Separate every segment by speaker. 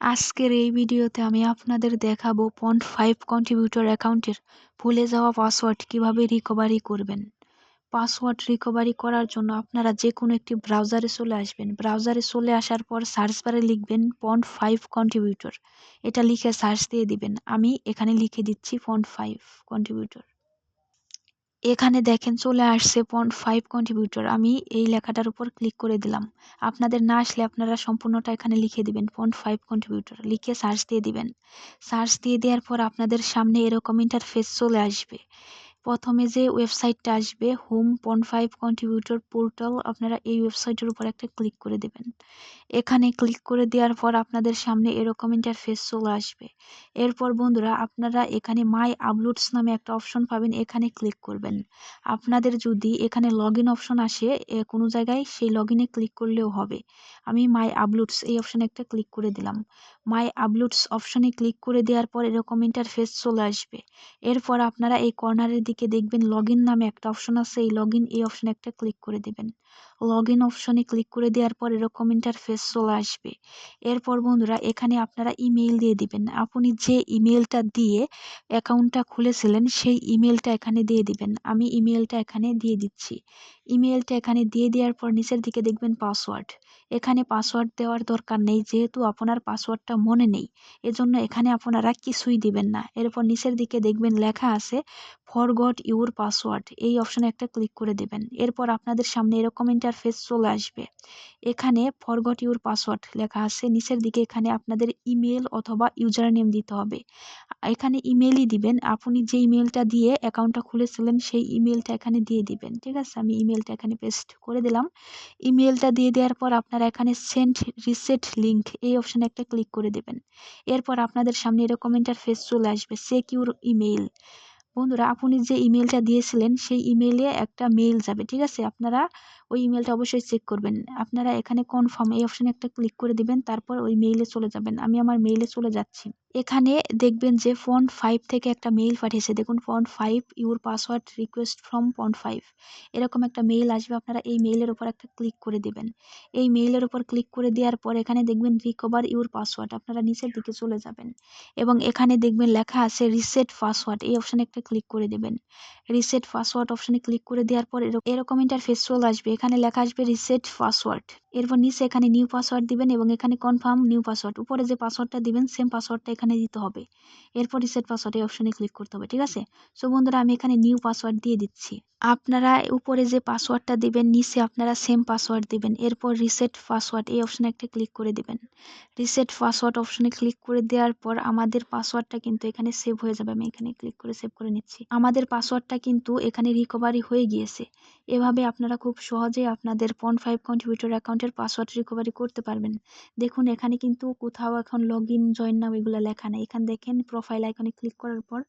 Speaker 1: আজকের এই ভিডিওতে আমি আপনাদের দেখাবো পন্ট ফাইভ কন্ট্রিবিউটর অ্যাকাউন্টের ভুলে যাওয়া পাসওয়ার্ড কীভাবে রিকভারি করবেন। পাসওয়ার্ড রিকভারি করার জন্য আপনারা যে কোনো একটি ব্রাউজারে চলে আসবেন। ব্রাউজারে চলে আসার পর সার্চ বারে লিখবেন পন্ট ফাইভ কন্ট্রিবিউটর এটা লিখে সার্চ দিয়ে দিবেন। আমি এখানে লিখে দিচ্ছি পন্ট ফাইভ কন্ট্রিবিউটর এখানে দেখেন চলে আসছে পয়েন্ট ফাইভ কন্ট্রিবিউটর আমি এই লেখাটার উপর ক্লিক করে দিলাম। আপনাদের না আসলে আপনারা সম্পূর্ণটা এখানে লিখে দিবেন পয়েন্ট ফাইভ কন্ট্রিবিউটর লিখে সার্চ দিয়ে দিবেন। সার্চ দিয়ে দেওয়ার পর আপনাদের সামনে এরকম ইন্টারফেস চলে আসবে। প্রথমে যে ওয়েবসাইটটা আসবে হোম পন ফাইভ কন্ট্রিবিউটর পোর্টাল আপনারা এই ওয়েবসাইটের উপর একটা ক্লিক করে দেবেন। এখানে ক্লিক করে দেওয়ার পর আপনাদের সামনে এরকম ইন্টারফেস চলে আসবে। এরপর বন্ধুরা, আপনারা এখানে মাই আপলোডস নামে একটা অপশন পাবেন, এখানে ক্লিক করবেন। আপনাদের যদি এখানে লগ ইন অপশন আসে কোনো জায়গায় সেই লগ ইনে ক্লিক করলেও হবে। আমি মাই আপলোডস এই অপশানে একটা ক্লিক করে দিলাম। মাই আপলোডস অপশনে ক্লিক করে দেওয়ার পর এরকম ইন্টারফেস চলে আসবে। এরপর আপনারা এই কর্নারের দিকে দেখবেন লগ নামে একটা অপশন আছে এই লগ এই অপশনে একটা ক্লিক করে দেবেন। লগ ইন অপশনে ক্লিক করে দেওয়ার পর এরকম ইন্টারফেস চলে আসবে। এরপর বন্ধুরা, এখানে আপনারা ইমেইল দিয়ে দিবেন। আপনি যে ইমেলটা দিয়ে অ্যাকাউন্টটা খুলেছিলেন, সেই ইমেলটা এখানে দিয়ে দিবেন। আমি ইমেলটা এখানে দিয়ে দিচ্ছি। ইমেলটা এখানে দিয়ে দেওয়ার পর নিচের দিকে দেখবেন পাসওয়ার্ড এখানে পাসওয়ার্ড দেওয়ার দরকার নেই, যেহেতু আপনার পাসওয়ার্ডটা মনে নেই। এজন্য এখানে আপনারা কিছুই দিবেন না। এরপর নিচের দিকে দেখবেন লেখা আছে ফরগট ইউর পাসওয়ার্ড এই অপশনে একটা ক্লিক করে দেবেন। এরপর আপনাদের সামনে এরকম ইন্টারফেস চলে আসবে। এখানে ফরগট ইউর পাসওয়ার্ড লেখা আছে। নিচের দিকে এখানে আপনাদের ইমেল অথবা ইউজার নেম দিতে হবে। এখানে ইমেলই দিবেন। আপনি যে ইমেলটা দিয়ে অ্যাকাউন্টটা খুলেছিলেন সেই ইমেলটা এখানে দিয়ে দিবেন। ঠিক আছে? আমি ইমেলটা এখানে পেস্ট করে দিলাম। ইমেলটা দিয়ে দেওয়ার পর আপনারা এখানে সেন্ড রিসেট লিঙ্ক এই অপশানে একটা ক্লিক করে দেবেন। এরপর আপনাদের সামনে এরকম ইন্টারফেস চলে আসবে। সেকিউর ইমেইল বন্ধুরা, আপনি যে ইমেলটা দিয়েছিলেন, সেই ইমেলে একটা মেইল যাবে, ঠিক আছে? আপনারা ওই ইমেলটা অবশ্যই চেক করবেন। আপনারা এখানে কনফার্ম এই অপশানে একটা ক্লিক করে দিবেন, তারপর ওই মেইলে চলে যাবেন। আমি আমার মেইলে চলে যাচ্ছি। এখানে দেখবেন যে ফোন ফাইভ থেকে একটা মেইল পাঠিয়েছে। দেখুন, Pond five your password request from Pond five এরকম একটা মেইল আসবে, আপনারা এই মেইলের উপর একটা ক্লিক করে দেবেন। এই মেইলের উপর ক্লিক করে দেওয়ার পর এখানে দেখবেন রিকভার ইউর পাসওয়ার্ড আপনারা নিচের দিকে চলে যাবেন। এবং এখানে দেখবেন লেখা আছে রিসেট পাসওয়ার্ড এই অপশানে একটা ক্লিক করে দেবেন। রিসেট পাসওয়ার্ড অপশানে ক্লিক করে দেওয়ার পর এরকম ইন্টারফেস চলে আসবে। এখানে লেখা আসবে রিসেট পাসওয়ার্ড এরপর নিচে এখানে নিউ পাসওয়ার্ড দিবেন এবং এখানে কনফার্ম নিউ পাসওয়ার্ড উপরে যে পাসওয়ার্ডটা দিবেন সেম পাসওয়ার্ডটা এখানে দিতে হবে। এরপর রিসেট পাসওয়ার্ড এই অপশনে ক্লিক করতে হবে, ঠিক আছে? সো বন্ধুরা, আমি এখানে নিউ পাসওয়ার্ড দিয়ে দিচ্ছি। আপনারা উপরে যে পাসওয়ার্ডটা দিবেন, নিচে আপনারা সেম পাসওয়ার্ড দিবেন। এরপর রিসেট পাসওয়ার্ড এই অপশনে একটা ক্লিক করে দিবেন। রিসেট পাসওয়ার্ড অপশনে ক্লিক করে দেওয়ার পর আমাদের পাসওয়ার্ডটা কিন্তু এখানে সেভ হয়ে যাবে। আমি এখানে ক্লিক করে সেভ করে নিচ্ছি। আমাদের পাসওয়ার্ডটা কিন্তু এখানে রিকভারি হয়ে গিয়েছে। এভাবে আপনারা খুব সহজেই আপনাদের পন ফাইভ কন্ট্রিবিউটর অ্যাকাউন্টের পাসওয়ার্ড রিকভারি করতে পারবেন। দেখুন, এখানে কিন্তু কোথাও এখন লগ ইন জয়েন নাম এগুলো লেখা নেই। এখানে দেখেন প্রোফাইল আইকনে ক্লিক করার পর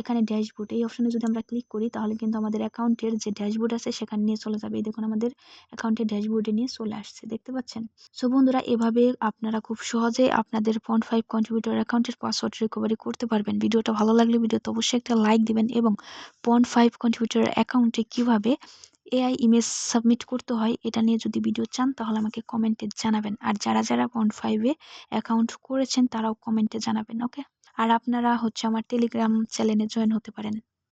Speaker 1: এখানে ড্যাশবোর্ড এই অপশনে যদি আমরা ক্লিক করি, তাহলে কিন্তু আমাদের অ্যাকাউন্টের যে ড্যাশবোর্ড আছে, সেখানে নিয়ে চলে যাবে। এই দেখুন, আমাদের অ্যাকাউন্টের ড্যাশবোর্ডে নিয়ে চলে আসছে। দেখতে পাচ্ছেন? সো বন্ধুরা, এভাবে আপনারা খুব সহজে আপনাদের পয়েন্ট ফাইভ কন্ট্রিবিউটর অ্যাকাউন্টের পাসওয়ার্ড রিকভারি করতে পারবেন। ভিডিওটা ভালো লাগলে ভিডিওতে অবশ্যই একটা লাইক দিবেন এবং পয়েন্ট ফাইভ কন্ট্রিবিউটর অ্যাকাউন্টে কীভাবে এআই ইমেজ সাবমিট করতে হয়, এটা নিয়ে যদি ভিডিও চান, তাহলে আমাকে কমেন্টে জানাবেন। আর যারা যারা পয়েন্ট ফাইভে অ্যাকাউন্ট করেছেন, তারাও কমেন্টে জানাবেন ওকে আর আপনারা হচ্ছে আমার টেলিগ্রাম চ্যানেলে জয়েন হতে পারেন।